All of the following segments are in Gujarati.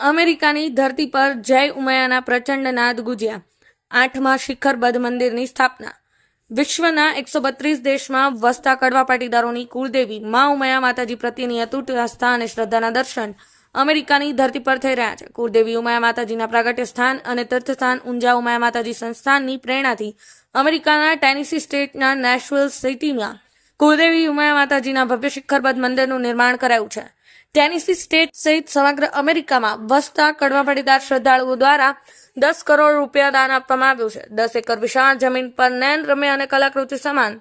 અમેરિકાની ધરતી પર જય ઉમયાના પ્રચંડ નાદ ગુજ્યા. આઠમા શિખરબદ્ધ મંદિરની સ્થાપના. વિશ્વના એકસો બત્રીસ દેશમાં વસતા કડવા પાટીદારોની કુળદેવી મા ઉમયા માતાજી પ્રત્યેની અતૂટ આસ્થા અને શ્રદ્ધાના દર્શન અમેરિકાની ધરતી પર થઈ રહ્યા છે. કુળદેવી ઉમાયા માતાજીના પ્રાગટ્ય સ્થાન અને તીર્થસ્થાન ઊંઝા ઉમાયા માતાજી સંસ્થાનની પ્રેરણાથી અમેરિકાના ટેનિસી સ્ટેટના નેશનલ સિટીમાં કુળદેવી ઉમાયા માતાજીના ભવ્ય શિખરબદ્ધ મંદિરનું નિર્માણ કરાયું છે. ટેનિસી સ્ટેટ સહિત સમગ્ર અમેરિકામાં વસતા કડવા પાટીદાર શ્રદ્ધાળુઓ દ્વારા દસ કરોડ રૂપિયા દાન આપવામાં આવ્યું છે. દસ એકર વિશાળ જમીન પર નયન રમ્ય અને કલાકૃતિ સમાન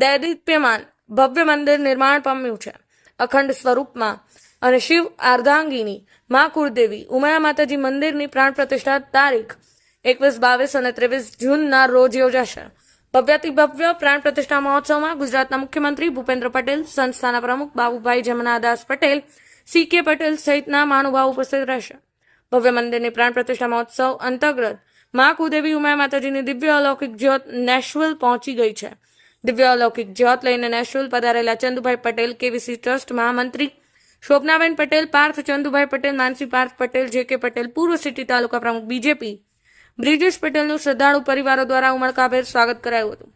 દૈદિત્યમાન ભવ્ય મંદિર નિર્માણ પામ્યું છે. અખંડ સ્વરૂપમાં અને શિવ આર્ધાંગીની મા કુળદેવી ઉમાયા માતાજી મંદિરની પ્રાણ પ્રતિષ્ઠા તારીખ એકવીસ, બાવીસ અને ત્રેવીસ જૂનના રોજ યોજાશે. ભવ્યાતિ ભવ્ય પ્રાણ પ્રતિષ્ઠા મહોત્સવમાં ગુજરાતના મુખ્યમંત્રી ભૂપેન્દ્ર પટેલ, સંસ્થાના પ્રમુખ બાબુભાઈ જમનાદાસ પટેલ સી કે પટેલ સહિતના મહાનુભાવ ઉપસ્થિત રહેશે. ભવ્ય મંદિરની પ્રાણ પ્રતિષ્ઠા મહોત્સવ અંતર્ગત મા કુદેવી ઉમા માતાજીની દિવ્ય અલૌકિક જ્યોત નેશનલ પહોંચી ગઈ છે. દિવ્ય અલૌકિક જ્યોત લઈને નેશનલ પધારેલા ચંદુભાઈ પટેલ કેવીસી ટ્રસ્ટ મહામંત્રી શોભનાબેન પટેલ, પાર્થ ચંદુભાઈ પટેલ, માનસી પાર્થ પટેલ, જે કે પટેલ પૂર્વ સિટી તાલુકા પ્રમુખ, બીજેપી, બ્રિજેશ પટેલનું શ્રદ્ધાળુ પરિવારો દ્વારા ઉમળકાભેર સ્વાગત કરાયું હતું.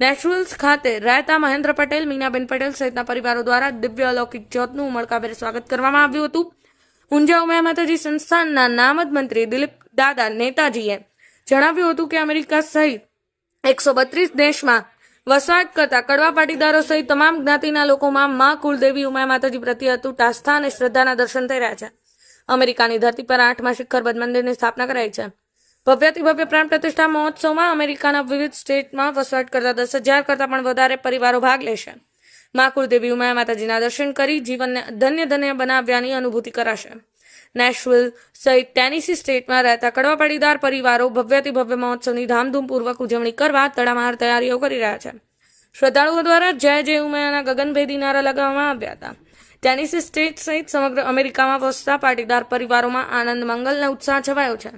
નેશનલ્સ ખાતે રહેતા મહેન્દ્ર પટેલ, મીનાબેન પટેલ સહિતના પરિવારો દ્વારા દિવ્ય અલૌકિક જ્યોતનું ઉમળકાભેર સ્વાગત કરવામાં આવ્યું હતું. ઊંઝા ઉમિયા માતાજી સંસ્થાનના નામદ મંત્રી દિલીપ દાદા નેતાજીએ જણાવ્યું હતું કે અમેરિકા સહિત એકસો બત્રીસ દેશમાં વસવાટ કરતા કડવા પાટીદારો સહિત તમામ જ્ઞાતિના લોકોમાં મા કુળદેવી ઉમાયા માતાજી પ્રત્યે અતૂટ આસ્થા અને શ્રદ્ધાના દર્શન થઈ રહ્યા છે. અમેરિકાની ધરતી પર આઠમા શિખરબદ્ધ મંદિરની સ્થાપના કરાઈ છે. ભવ્યથી ભવ્ય પ્રાણ પ્રતિષ્ઠા મહોત્સવમાં અમેરિકાના વિવિધ સ્ટેટમાં વસવાટ કરતા દસ હજાર કરતાં પણ વધારે પરિવારો ભાગ લેશે. મા કુળદેવી ઉમાયા માતાજીના દર્શન કરી જીવનને ધન્ય ધન્ય બનાવ્યાની અનુભૂતિ કરાશે. નેશવિલ સહિત ટેનિસી સ્ટેટમાં રહેતા કડવા પાટીદાર પરિવારો ભવ્યથી ભવ્ય મહોત્સવની ધામધૂમપૂર્વક ઉજવણી કરવા તડામાર તૈયારીઓ કરી રહ્યા છે. શ્રદ્ધાળુઓ દ્વારા જય જય ઉમયાના ગગનભેદી નારા લગાવવામાં આવ્યા હતા. ટેનિસી સ્ટેટ સહિત સમગ્ર અમેરિકામાં વસતા પાટીદાર પરિવારોમાં આનંદ મંગલ અને ઉત્સાહ છવાયો છે.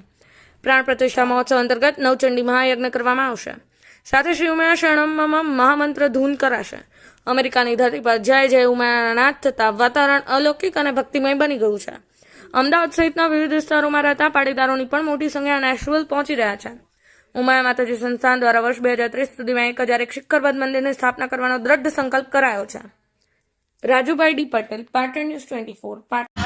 પ્રાણ પ્રતિષ્ઠા મહોત્સવ અંતર્ગત નવચંડી મહાયજ્ઞ કરવામાં આવશે. સાથે શ્રી ઉમયા શરણમમાં મહામંત્ર ધૂન કરાશે. અમેરિકાની ધરતી પર જય જય ઉમયાના નાથ થતા વાતાવરણ અલૌકિક અને ભક્તિમય બની ગયું છે. અમદાવાદ સહિતના વિવિધ વિસ્તારોમાં રહેતા પાટીદારોની પણ મોટી સંખ્યા નેશનલ પહોંચી રહ્યા છે. ઉમાયા માતાજી સંસ્થાન દ્વારા વર્ષ બે હજાર ત્રીસ સુધીમાં એક હજાર એક શિખરબદ્ધ મંદિરની સ્થાપના કરવાનો દ્રઢ સંકલ્પ કરાયો છે. Rajubhai D Patel, Patan news twenty four, Patan.